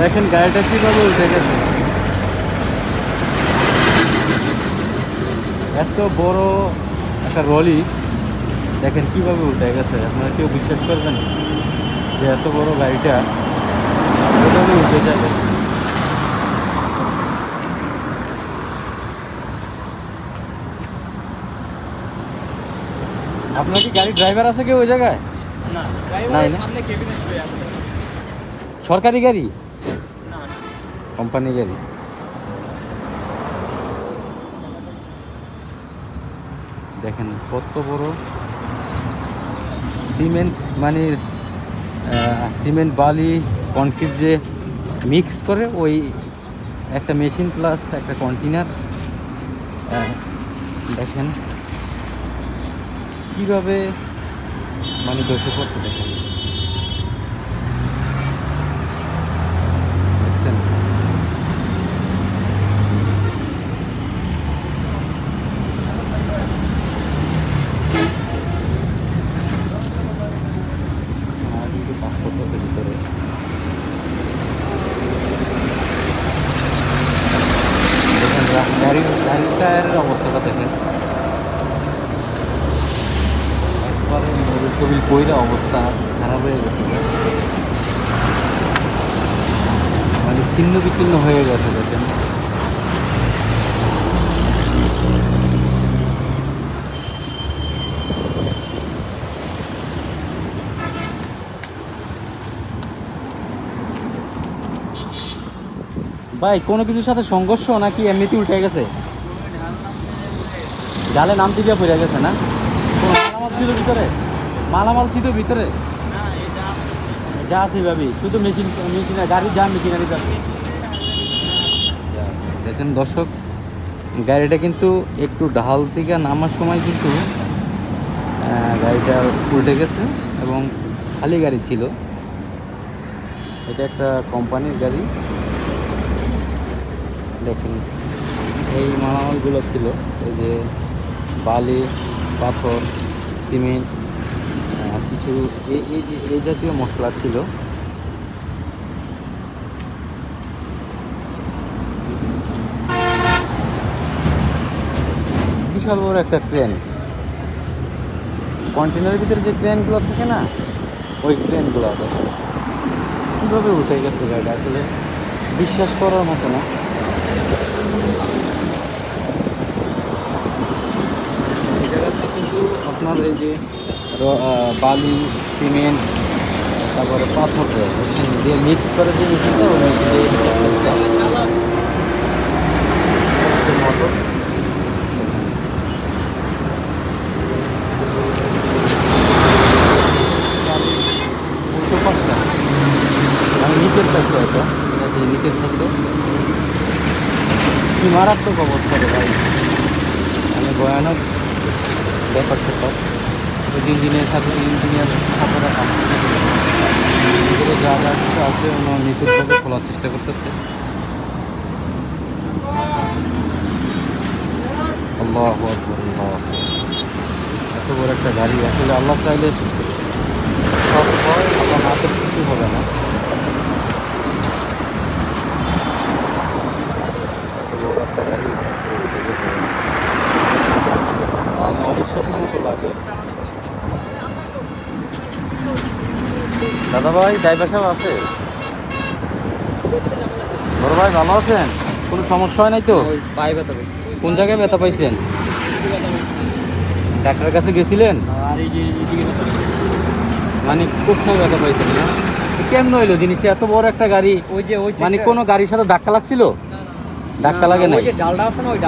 দেখেন গাড়িটা কীভাবে উঠে গেছে। এত বড় একটা রলি দেখেন কীভাবে উঠে গেছে। আপনারা কেউ বিশ্বাস করবেন যে এত বড় গাড়িটা এভাবে উঠে যাবে। আপনার কি গাড়ি ড্রাইভার আছে কেউ ওই জায়গায়? নাই না? সরকারি গাড়ি? কোম্পানি গাড়ি দেখেন কত বড় সিমেন্ট মানে সিমেন্ট, বালি কনক্রিট যে মিক্স করে, ওই একটা মেশিন প্লাস একটা কন্টেনার দেখেন কীভাবে মানে দোষে পড়ছে দেখেন দেখছেন আমার কিন্তু পাসপোর্ট আছে ভিতরে। গাড়ির গাড়ির টায়ারের অবস্থাটা দেখেন। একবারে কবিল কইরা অবস্থা, খারাপ হয়ে গেছে মানে ছিন্ন বিচ্ছিন্ন হয়ে গেছে, দেখেন। ভাই, কোনো কিছুর সাথে সংঘর্ষ নাকি এমনিতে উঠে গেছে? জালে নাম দিয়ে পড়ে গেছে না? মালামাল ছিল ভিতরে? মালামাল ছিল ভিতরে? যা আছে ভাবি, শুধু মেশিন মেশিন গাড়ির যা মেশিনারি দেখেন দর্শক, গাড়িটা কিন্তু একটু ঢাল থেকে নামার সময় কিন্তু গাড়িটা উল্টে গেছে এবং খালি গাড়ি ছিল। এটা একটা কোম্পানির গাড়ি। দেখেন, এই মালামালগুলো ছিল, এই যে বালি, পাথর, সিমেন্ট কিছু এই এই যে এই জাতীয় মশলা ছিল। বিশাল বড় একটা ট্রেন কন্টেনারের ভিতরে যে ট্রেনগুলো থাকে না, ওই ট্রেনগুলো দেখো কীভাবে উঠে গেছে গাড়িটা? আসলে বিশ্বাস করার মতো না। আপনার এই যে বালি, সিমেন্ট, তারপরে পাথর রয়েছে যে মিক্স করে যে মেশিনটা ওই মোটর আমি নিচের সাইডে হয়তো? নিচের সাইডে। কি মারাত্মক অবস্থা রে ভাই। মানে ভয়ানক ব্যাপার স্যাপার। ইঞ্জিনিয়ার সাথে ইঞ্জিনিয়ার সাথে কাজ করতেছে। যা যা কিছু আছে ওনার নিখুঁতভাবে খোলার চেষ্টা করতেছে। এত বড় একটা গাড়ি, আসলে আল্লাহ চাইলে সব হয়, আল্লাহ না কিছু হবে না এত বড় একটা গাড়ি উঠে গেছে। আমার অবিশ্বাসের মতো লাগে দাদা ভাই ড্রাইভার সাহেব আছে? বড় ভাই ভালো আছেন? কোনো সমস্যা হয় নাই তো? ওই পায়ে ব্যথা কোন জায়গায় ব্যথা পাইছেন? ডাক্তারের কাছে গেছিলেন? আর এই যে এদিকে ব্যথা মানে কোথায় ব্যথা পাইছেন? না কেমন হইল জিনিসটা? এত বড় একটা গাড়ি। ওই যে ওই মানে কোনো গাড়ির সাথে ধাক্কা লাগছিল? ধাক্কা লাগে না, ওই যে আছে ওই।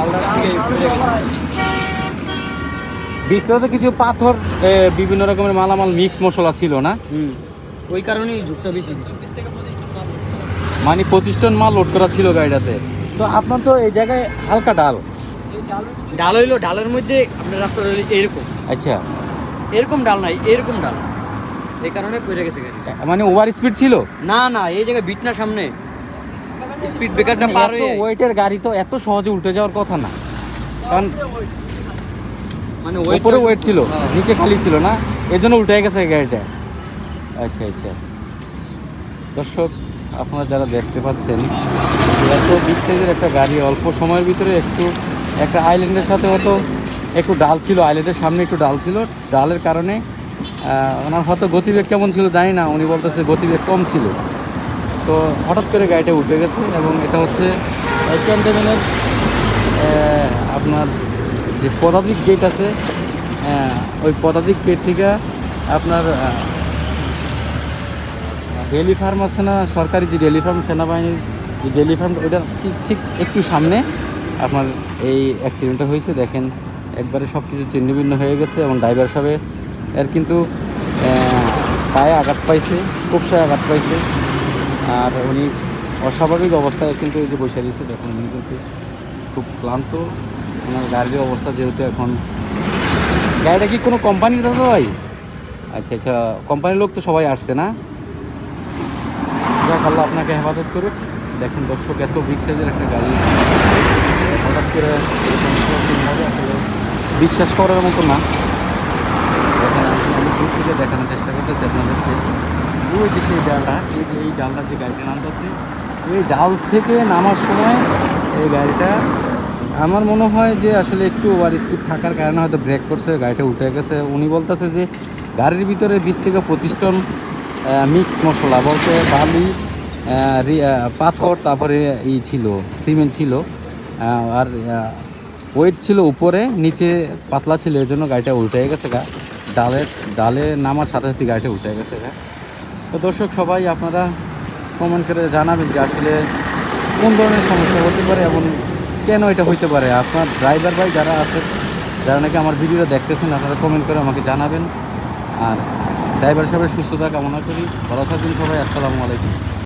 ভিতরে তো কিছু পাথর বিভিন্ন রকমের মালামাল মিক্স মশলা ছিল না? হুম। ওই কারণেই ঝুঁকটা বেশি মানে পঁচিশ টন মাল লোড করা ছিল গাড়িটাতে। তো আপনার তো এই জায়গায় হালকা ডাল। ডাল হইল ডালের মধ্যে আপনার রাস্তা হইল এরকম। আচ্ছা। এরকম ডাল নাই এরকম ডাল। এই কারণে পড়ে গেছে গাড়ি মানে ওভার স্পিড ছিল? না না এই জায়গায় বিটনা সামনে। স্পিড ব্রেকারটা পার হয়ে ওয়েটের গাড়ি তো এত সহজে উল্টে যাওয়ার কথা না। কারণ মানে উপরে ওয়েট ছিল হ্যাঁ। নিচে খালি ছিল না? এর জন্য উল্টে গেছে গাড়িটা। আচ্ছা আচ্ছা। দর্শক, আপনারা যারা দেখতে পাচ্ছেন, এত বিগ সাইজের একটা গাড়ি, অল্প সময়ের ভিতরে একটু একটা আইল্যান্ডের সাথে হয়তো একটু ডাল ছিল আইল্যান্ডের সামনে একটু ডাল ছিল। ডালের কারণে ওনার হয়তো গতিবেগ কেমন ছিল জানি না, উনি বলতেছে গতিবেগ কম ছিল। তো হঠাৎ করে গাড়িটা উঠে গেছে এবং এটা হচ্ছে আপনার যে পদাতিক গেট আছে ওই পদাতিক গেট থেকে আপনার ডেলি ফার্ম আছে না, সরকারি যে ডেলি ফার্ম সেনাবাহিনীর যে ডেলি ফার্ম ওইটা ঠিক ঠিক একটু সামনে? আপনার এই অ্যাক্সিডেন্টটা হয়েছে, দেখেন, একবারে সব কিছু ছিন্নভিন্ন হয়ে গেছে এবং ড্রাইভার সাহেব এর কিন্তু পায়ে আঘাত পাইছে খুব কোপসায় আঘাত পাইছে। আর উনি অস্বাভাবিক অবস্থায় কিন্তু এই যে বসে রয়েছে, দেখুন উনি কিন্তু খুব ক্লান্ত। ওনার গাড়ির অবস্থা যেহেতু এখন, গাড়িটা কি কোনো কোম্পানির দাদা ভাই? আচ্ছা আচ্ছা কোম্পানির লোক তো সবাই আসছে না। যাক আল্লাহ আপনাকে হেফাজত করুক। দেখেন দর্শক, এত বিগ সাইজের একটা গাড়ি। হঠাৎ করে বিশ্বাস করার মতো না। দেখেন, আমি দূর থেকে দেখানোর চেষ্টা করতেছি আপনাদেরকে। ওই যে সেই ডালটা, এই যে এই ডালটা যে গাড়িটা নামতেছে এই ডাল থেকে নামার সময় এই গাড়িটা আমার মনে হয় যে আসলে একটু ওভার স্পিড থাকার কারণে হয়তো ব্রেক করছে, গাড়িটা উঠে গেছে। উনি বলতেছে যে গাড়ির ভিতরে বিশ থেকে পঁচিশ টন মিক্স মশলা বলতে বালি পাথর, তারপরে ই ছিল সিমেন্ট ছিল। আর ওয়েট ছিল উপরে, নিচে পাতলা ছিল, এই জন্য গাড়িটা উল্টে গেছে গা। ডালের ডালে নামার সাথে সাথে গাড়িটা উল্টে গেছে গা। তো দর্শক, সবাই আপনারা কমেন্ট করে জানাবেন যে আসলে কোন ধরনের সমস্যা হতে পারে এবং কেন এটা হইতে পারে। আপনার ড্রাইভার ভাই যারা আছে যারা নাকি আমার ভিডিওটা দেখতেছেন, আপনারা কমেন্ট করে আমাকে জানাবেন। আর ড্রাইভার সাহেবের সুস্থতা কামনা করি। ভালো থাকুন সবাই আসসালামু আলাইকুম।